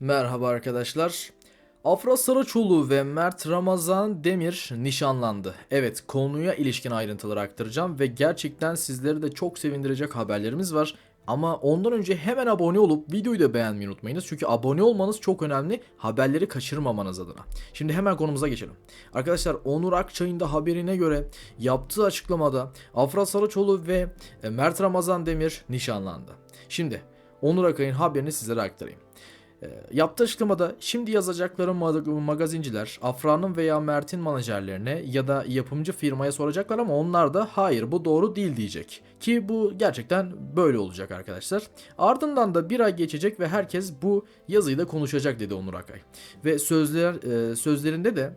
Merhaba arkadaşlar. Afra Saraçoğlu ve Mert Ramazan Demir nişanlandı. Evet konuya ilişkin ayrıntıları aktaracağım ve gerçekten sizleri de çok sevindirecek haberlerimiz var. Ama ondan önce hemen abone olup videoyu da beğenmeyi unutmayınız. Çünkü abone olmanız çok önemli haberleri kaçırmamanız adına. Şimdi hemen konumuza geçelim. Arkadaşlar Onur Akçay'ın da haberine göre yaptığı açıklamada Afra Saraçoğlu ve e, Mert Ramazan Demir nişanlandı. Şimdi Onur Akay'ın haberini sizlere aktarayım. E, Yaptığı açıklamada şimdi yazacakları mag- magazinciler Afra'nın veya Mert'in menajerlerine ya da yapımcı firmaya soracaklar ama onlar da hayır bu doğru değil diyecek. Ki bu gerçekten böyle olacak arkadaşlar. Ardından da bir ay geçecek ve herkes bu yazıyı da konuşacak dedi Onur Akay. Ve sözler e, sözlerinde de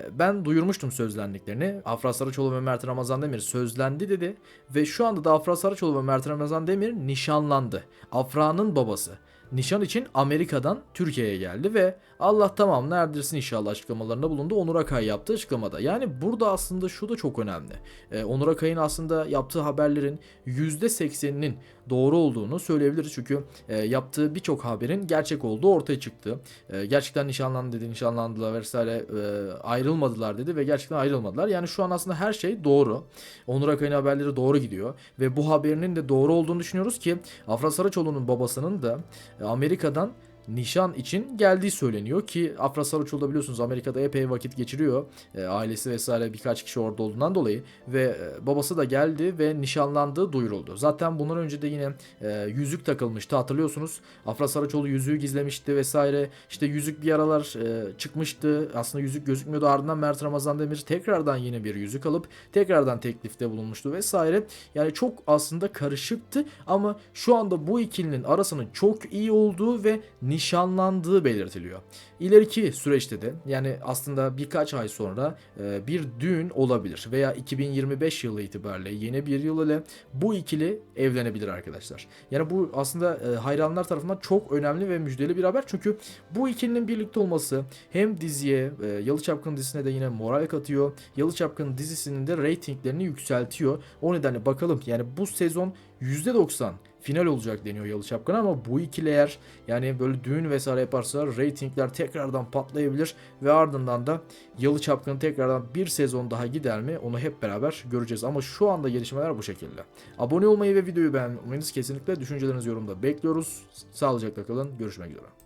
e, ben duyurmuştum sözlendiklerini. Afra Saraçoğlu ve Mert Ramazan Demir sözlendi dedi. Ve şu anda da Afra Saraçoğlu ve Mert Ramazan Demir nişanlandı. Afra'nın babası. Nişan için Amerika'dan Türkiye'ye geldi ve Allah tamam neredesin inşallah açıklamalarında bulundu Onur Akay yaptığı açıklamada. Yani burada aslında şu da çok önemli. Ee, Onur Akay'ın aslında yaptığı haberlerin %80'inin doğru olduğunu söyleyebiliriz. Çünkü e, yaptığı birçok haberin gerçek olduğu ortaya çıktı. E, gerçekten nişanlandı dedi, nişanlandılar vesaire e, ayrılmadılar dedi ve gerçekten ayrılmadılar. Yani şu an aslında her şey doğru. Onur Akay'ın haberleri doğru gidiyor ve bu haberinin de doğru olduğunu düşünüyoruz ki Afra Saraçoğlu'nun babasının da Amerika'dan nişan için geldiği söyleniyor ki Afra Saraçoğlu biliyorsunuz Amerika'da epey vakit geçiriyor. E, ailesi vesaire birkaç kişi orada olduğundan dolayı ve e, babası da geldi ve nişanlandığı duyuruldu. Zaten bundan önce de yine e, yüzük takılmıştı hatırlıyorsunuz. Afra Saraçoğlu yüzüğü gizlemişti vesaire. İşte yüzük bir aralar e, çıkmıştı. Aslında yüzük gözükmüyordu. Ardından Mert Ramazan Demir tekrardan yine bir yüzük alıp tekrardan teklifte bulunmuştu vesaire. Yani çok aslında karışıktı ama şu anda bu ikilinin arasının çok iyi olduğu ve nişanlandığı belirtiliyor. İleriki süreçte de yani aslında birkaç ay sonra e, bir düğün olabilir veya 2025 yılı itibariyle yeni bir yıl ile bu ikili evlenebilir arkadaşlar. Yani bu aslında e, hayranlar tarafından çok önemli ve müjdeli bir haber çünkü bu ikilinin birlikte olması hem diziye e, Yalı Çapkın dizisine de yine moral katıyor. Yalı Çapkın dizisinin de reytinglerini yükseltiyor. O nedenle bakalım yani bu sezon %90 final olacak deniyor Yalı Çapkın'a ama bu ikili eğer yani böyle düğün vesaire yaparsa reytingler tekrardan patlayabilir ve ardından da Yalı Çapkın tekrardan bir sezon daha gider mi onu hep beraber göreceğiz ama şu anda gelişmeler bu şekilde. Abone olmayı ve videoyu beğenmeyi kesinlikle düşüncelerinizi yorumda bekliyoruz. Sağlıcakla kalın görüşmek üzere.